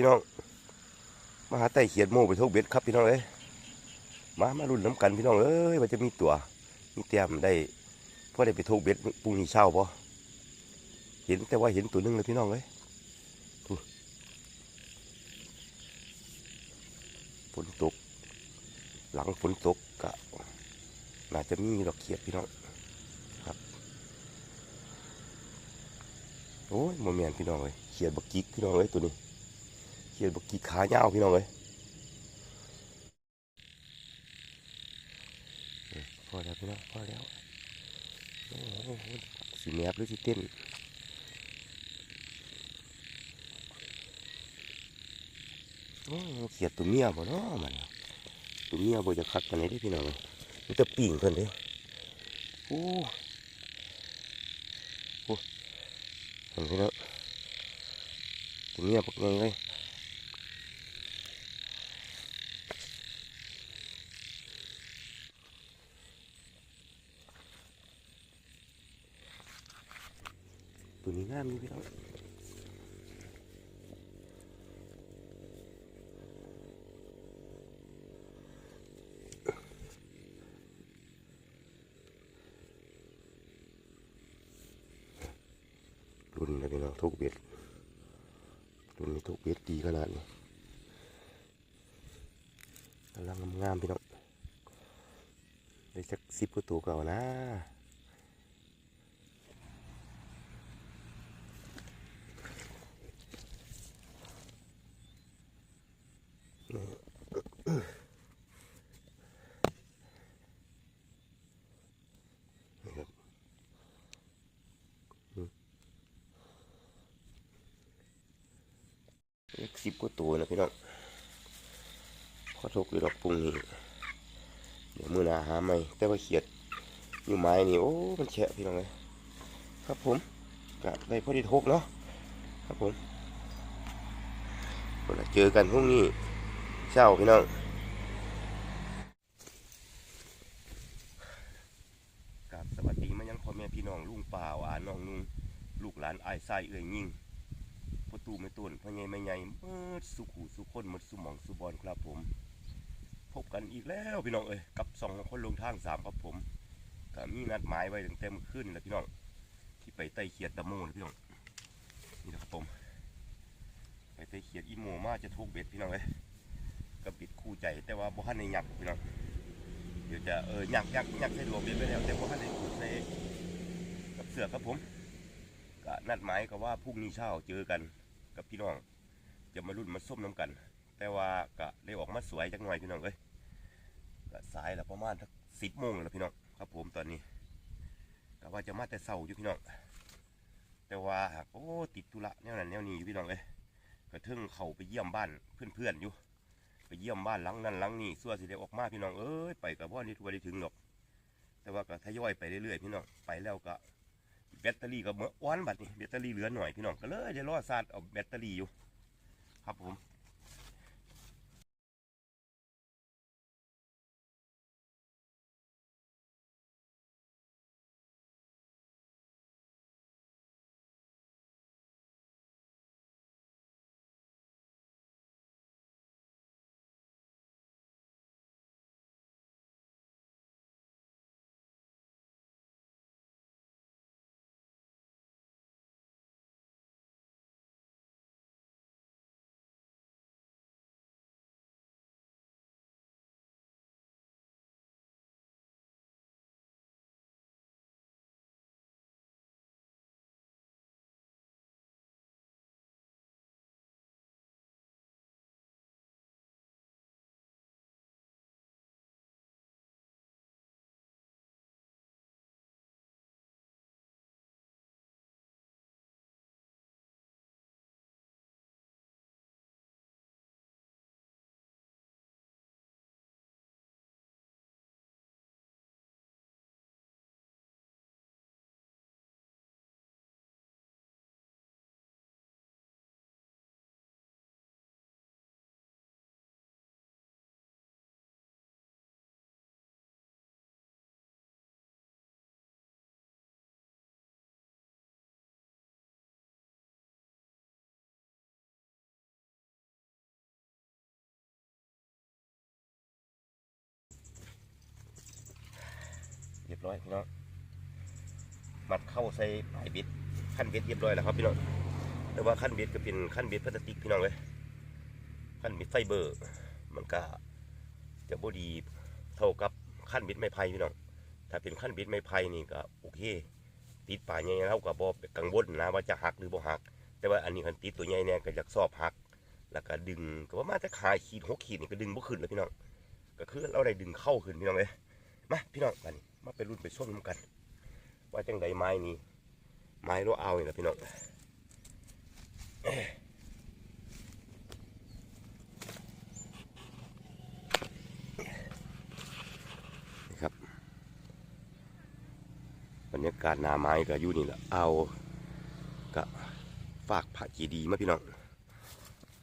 พี่น้อง มาหาไต่เขียดโม่ไปทุกเบ็ดครับพี่น้องเอ้ยมามารุ่นน้ำกันพี่น้องเอ้ยว่าจะมีตัวมีเตรียมได้พ่อได้ไปทุกเบ็ดปรุงนี้เช้าปะเห็นแต่ว่าเห็นตัวหนึงเลยพี่น้องเอ้ยฝนตก หลังฝนตกกะน่าจะมีดอกเขียดพี่น้องครับ โอ้ยโมเมนพี่น้องเลยเขียดบักกิกพี่น้องเลยตัวนี้ ขียดบักกิกขายาพี่น้องเลยพอแล้วพี่น้องพอแล้วสีแมบหรือสีเต้นโอ้เขียดตัวเมียบ่เนาะมันตัวเมียบ่จะคัดกันไหนได้พี่น้องมันจะปิ่งเพิ่นเด้โอ้โหเห็นพี่น้องตัวเมียพวกนี้เลย ตัวนี้งามอยู่พี่น้องรุ่นนะพี่น้องทุกเบ็ดรุ่นนี้ทุกเบ็ดดีขนาดนี้กำลังงามๆพี่น้องได้สักสิบกว่าตัวเก่านะ เล็กสิบกว่าตัวนะพี่น้องขอโทษคือดอกปุงนี่เดี๋ยวมือหนาหาใหม่แต่ว่าเขียดอยู่ไม้นี่โอ้ มันแฉะพี่น้องเลยครับผมกะได้พอดีทุกเนาะครับผมคนละเจอกันพรุ่งนี้ เช้าพี่น้องกับสวัสดีมายังพ่อแม่พี่น้องลุงป่าวอาน้องนุ่งลูกหลานไอายไส้เอื่อยยิ่งประตูไม่ตุนพ่อใหญ่ไม่ใหญ่เมื่อสุขูสุคนหมดสุหมองสุบอลครับผม พบกันอีกแล้วพี่น้องเอ้ยกับสองคนลงทางสามครับผมก็มีนัดหมายไว้ตั้งแต่เมื่อคืนนี่แล้วพี่น้อง ที่ไปไต่เขียดตะโมนะพี่น้องนี่นะครับผมไปไต่เขียดอีโมมาจะทุกเบ็ดพี่น้องเอ้ย ก็ปิดคู่ใจ แต่ว่าบ่ทันในหยักพี่น้องเดี๋ยวจะเออหยักหยักหยักใส่รวมเบ็ดไปแล้วแต่บ่ทันในขูดใส่กับเสือกครับผมก็นัดหมายกับว่าพรุ่งนี้เช้าเจอกันกับพี่น้อง จะมารุ่นมาส้มน้ำกัน แต่ว่าก็ได้ออกมาสวยจักหน่อยพี่น้องเอ้ยก็สายแล้วประมาณทักสิบโมงแล้วพี่น้องครับผมตอนนี้ก็ว่าจะมาแต่เช้าอยู่พี่น้องแต่ว่าโอ้ติดธุระแนวนั้นแนวนี้อยู่พี่น้องเอ้ยก็ถึงเขาไปเยี่ยมบ้านเพื่อนๆอยู่ ไปเยี่ยมบ้านหลังนั้นหลังนี้ส่วนสิได้ออกมาพี่น้องเอ้ยไปกับพ่อนี่ทัวร์ได้ถึงหรอก แต่ว่าก็ทยอยไปเรื่อยๆพี่น้องไปแล้วก็แบตเตอรี่ก็เมื่อวันบัดนี้แบตเตอรี่เหลือหน่อยพี่น้องก็เลยจะรอซาดเอาแบตเตอรี่อยู่ ครับผม ร้อยพี่น้องมัดเข้าใส่ปลายบ็ดขั้นบ็ดเรียบร้อยแล้วครับพี่น้องแต่ว่าขั้นบ็ดก็เป็นขั้นบ็ดพลาสติกพี่น้องเลยขั้นบ็ดไฟเบอร์ มันก็จะบดีเท่ากับขั้นบ็ดไม้ไผ่พี่น้องถ้าเป็นขั้นบ็ดไม้ไผ่นี่ก็โอเคติดป่าใหญ่เราก็บ่กังวลนะว่าจะหักหรือบ่หัก แต่ว่าอันนี้คันติดตัวใหญ่เนี่ยก็อยากสอบหัก แล้วก็ดึงก็ว่ามาจะขายขีดหกขีดนี่ก็ดึงบ่ขึ้นเลยพี่น้องก็คือเราได้ดึงเข้าขึ้นพี่น้องเลยมาพี่น้องมานี่ มาไปรุ่นไปส้มน้ำกัน ว่าจังใดไม้นี้ไม้เราเอานี่แหละพี่น้องครับบรรยากาศนาไม้ก็อยู่นี่แหละเอาก็ฝากพระเจดีย์มาพี่น้อง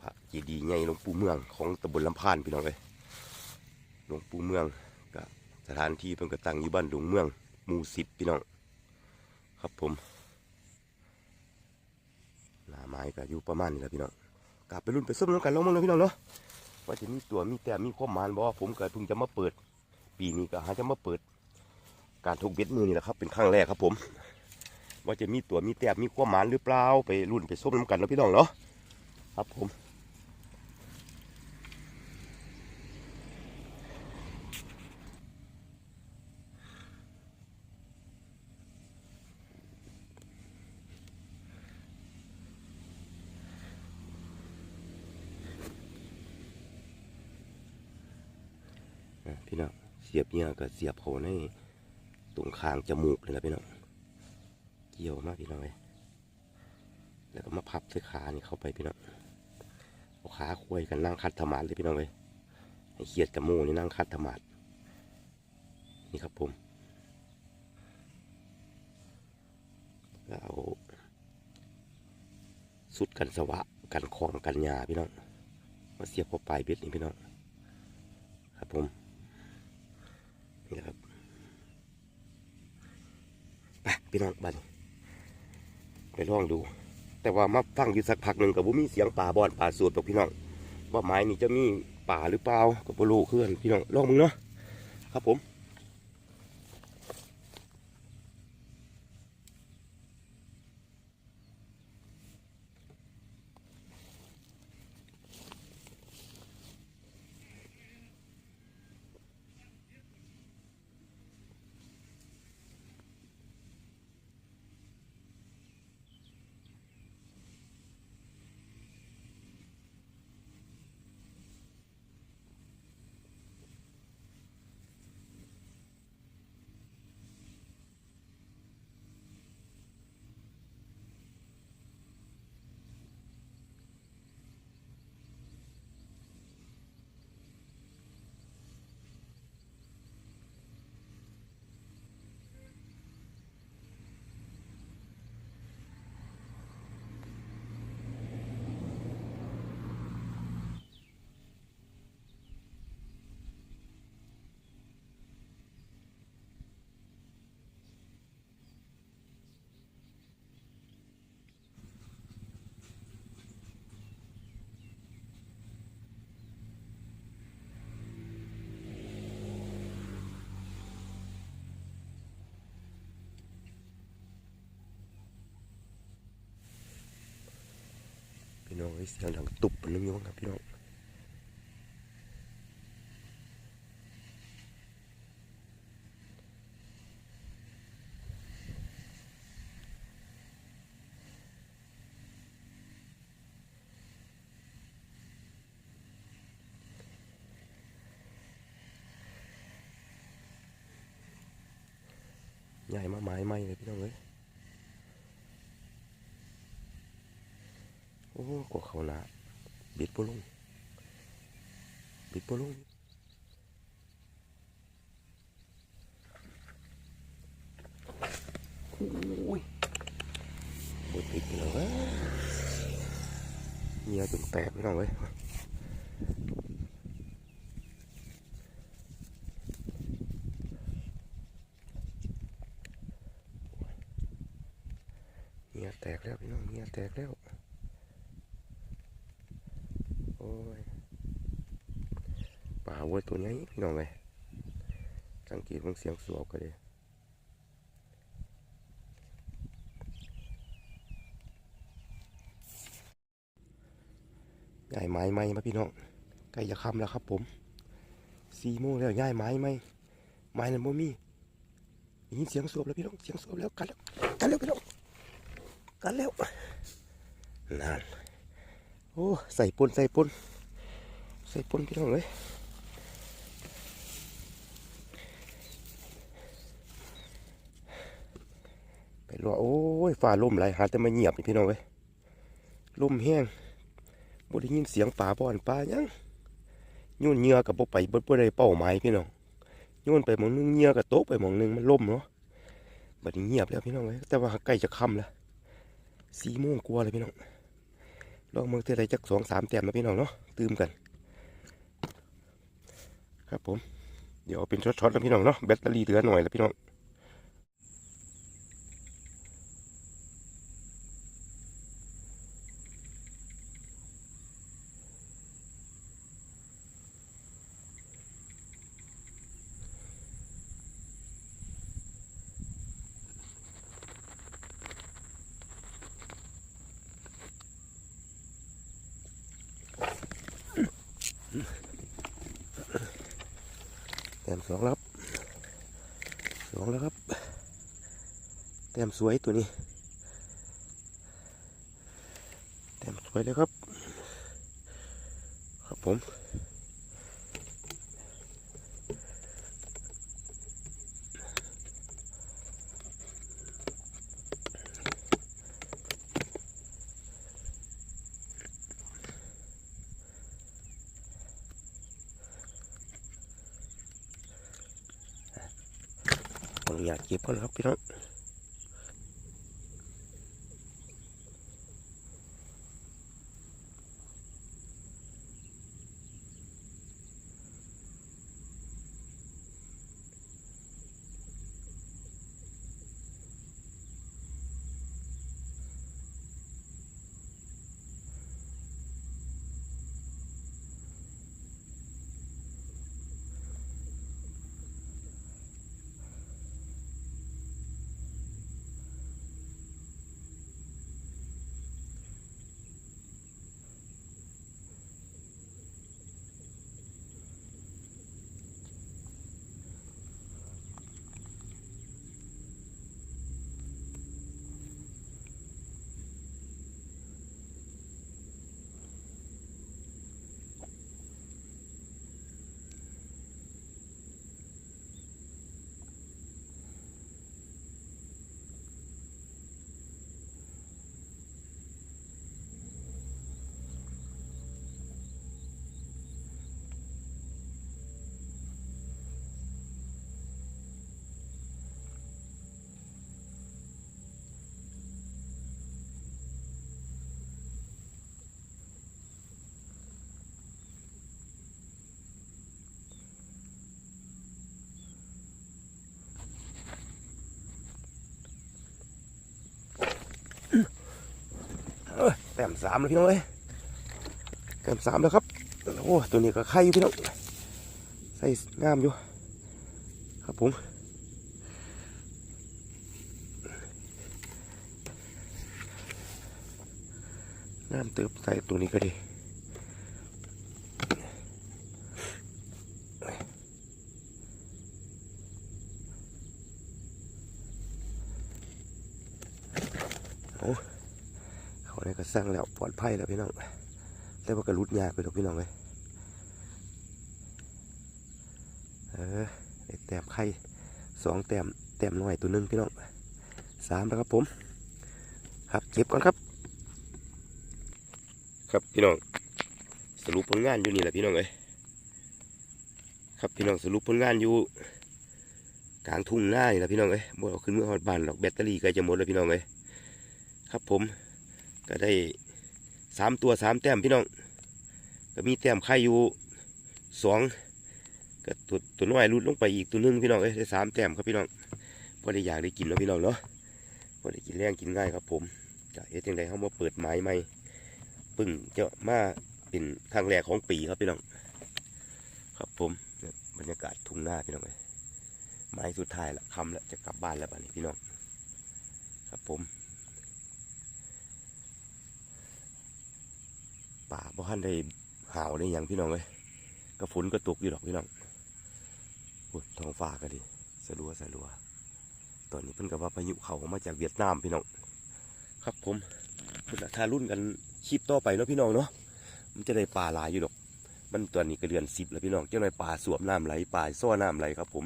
พระเจดีย์ใหญ่หลวงปู่เมืองของตำบลลำพานพี่น้องเลยหลวงปู่เมือง สถานที่เพิ่นก็ตั้งอยู่บ้านหลวงเมืองหมู่สิบพี่น้อง ครับผมหน้าไม้ก็อยู่ประมาณนี้แหละพี่น้องกลับไปรุ่นไปส้มน้ำกันลงมั้งเนาะพี่น้องเนาะว่าจะมีตัวมีแต่มีข้อมานบ่ผมก็เพิ่งจะมาเปิด ปีนี้ก็หาจะมาเปิด การทุกเบ็ดมือนี่แหละครับ เป็นครั้งแรกครับผม ว่าจะมีตัวมีแต่มีข้อมานหรือเปล่าไปรุ่นไปส้มน้ำกันเนาะพี่น้องเนาะครับผม พี่น้องเสียบเนี่ยก็เสียบเขาในตรงคางจมูกเลยนะพี่น้องเกี่ยวมากพี่น้องเลยแล้วก็มาพับใส่ขานี่เข้าไปพี่น้องเอาขาคุยกันนั่งคัดธรรมาสเลยพี่น้องเลยให้เครียดกับหมูนี่นั่งคัดธรรมาสนี่ครับผมแล้วเอาสุดกันสวะกันคลองกันยาพี่น้องมาเสียบเข้าไปลายเบ็ดนี่พี่น้องครับผม นี่ครับไปพี่น้องบัดนไปลองดู แต่ว่ามาฟังอยู่สักพักหนึ่งกับว่ามีเสียงป่าบอนป่าสวดตกพี่น้องว่าไม้นี่จะมีป่าหรือเปล่ากับโบลูเคลื่อนพี่น้องลองมึงเนาะครับผม พี่น้องเอ้เสียงดังตุบมันนึงอยู่บ้างครับพี่น้องใหญ่มาไม้ไหมเลยพี่น้องเอ้ย โอ้ กว่าเขาหนาบิดปลุงบิดปลุงโอ้ยโอ้ยติดเลยเว้ยเมียจนแตกพี่น้องเว้ยเมียแตกแล้วพี่น้องเมียแตกแล้ว เบิ่งเสียงสวบก็เลยง่ายไม้ไหมมาพี่น้องใกล้จะคำแล้วครับผมสีโมงแล้วง่ายไม้ไหมไม้นั้นโมมี่ยินเสียงสวบแล้วพี่น้องเสียงสวบแล้วกันแล้วกันแล้วพี่น้องกันแล้วนั่นโอ้ใส่ปุนใส่ปุนใส่ปุนพี่น้องเลย ไปรอโอ้ยฟ้าลมไหลหาแต่มาเงียบนี่พี่น้องเว้ยลมแห้งบ่ได้ยินเสียงป่าบ่อนป่ายังโยนเงือกับบ่ไปบ่บ่ได้เป้าหมายพี่น้องโยนไปหมองนึงเงือกับโต๊ะไปหมองนึงมันล่มเนาะบัดนี้เงียบแล้วพี่น้องเว้ยแต่ว่าใกล้จะค่ำแล้วสี่โมงกว่าเลยพี่น้องลองเมืองเท่าไรจักสองสามแต้มนะพี่น้องเนาะตื่มกัน ครับผม เดี๋ยวเอาเป็นช็อตๆแล้วพี่น้องเนาะแบตเตอรี่เหลือหน่อยแล้วพี่น้อง มสองแล้วครับสองแล้วครับ แต้มสวยตัวนี้ แต้มสวยเลยครับ ครับผม ขออนุญาตเก็บก่อนครับพี่น้อง แต้มสามแล้วพี่น้องเอ้ยแต้มสามแล้วครับโอ้ตัวนี้ก็ไข่อยู่พี่น้องใส่งามอยู่ ครับผมงามเติบใส่ตัวนี้ก็ดี เขาได้ก็ สร้างแล้วปลอดภัยแล้วพี่น้องแต่ว่าก็รุดยากไปหรอกพี่น้องเลยเออแต้มไข่สองแต้มแต้มน้อยตัวหนึงพี่น้องสามแล้วครับผม ครับเก็บก่อนครับ ครับพี่น้องสรุปผลงานอยู่นี่แหละพี่น้องเอ้ยครับพี่น้องสรุปผลงานอยู่กลางทุ่งหน้านี่แหละพี่น้องเอ้ยบ่เอาขึ้นเมื่อฮอดบานหรอกแบตเตอรี่ใกล้จะหมดแล้วพี่น้องเอ้ยครับผม ก็ได้สามตัวสามแต้มพี่น้อง ก็มีแต้มไข่อยู่สองก็ตัวตัวน้อยรุดลงไปอีกตัวหนึงพี่น้องเอ้ยได้สามแต้มครับพี่น้องพอได้อยากได้กินเนาะพี่น้องเนาะพอได้กินแรงกินง่ายครับผมจะเฮ็ดยังไงเขามาเปิดไม้ใหม่ปึ่งจะมาเป็นครั้งแรกของปีครับพี่น้อง ครับผมบรรยากาศทุ่งนาพี่น้องเอ้ยไม้สุดท้ายละคำล้วจะกลับบ้านแล้วบ้านนี้พี่น้อง ครับผม ป่าบ่ทันได้หาวได้ยังพี่น้องเอ้ยก็ฝนก็ตกอยู่ดอกพี่น้องโอ้ยท้องฟ้าก็ดีสลัวสลัวตอนนี้เพิ่นก็ว่าพายุเขามาจากเวียดนามพี่น้อง ครับผมเพิ่นน่ะถ้ารุ่นกันคลิปต่อไปเนาะพี่น้องเนาะมันจะได้ปลาหลายอยู่ดอก มันตอนนี้ก็เดือนสิบแล้วพี่น้องเจ้าหน่อยปลาสวมน้ำไหลปลาซ้อน้ำไหลครับ ผม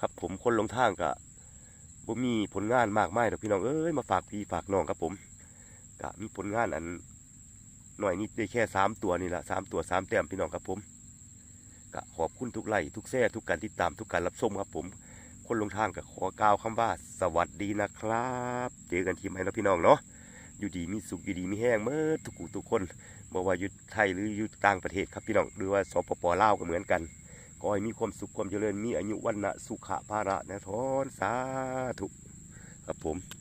ครับผมคนลงทางก็บ่มีผลงานมากมายดอกพี่น้องเอ้ยมาฝากพี่ฝากน้องครับผมก็มีผลงานอัน หน่อยนิดได้แค่สามตัวนี่แหละสามตัวสามแต้มพี่น้องครับผมก็ขอบคุณทุกไลค์ทุกแซ่ทุกการติดตามทุกการรับชมครับผม คนลงทางก็ขอกล่าวคำว่าสวัสดีนะครับ เจอกันทีใหม่แล้วพี่น้องเนาะอยู่ดีมีสุขอยู่ดีมีแห้งเมื่อทุกผู้ทุกคนบอกว่าอยู่ไทยหรืออยู่ต่างประเทศครับพี่น้องหรือว่าสปปลาวก็เหมือนกันขอให้มีความสุขความเจริญมีอายุวันนะสุขะภาระนะทอนสาธุครับผม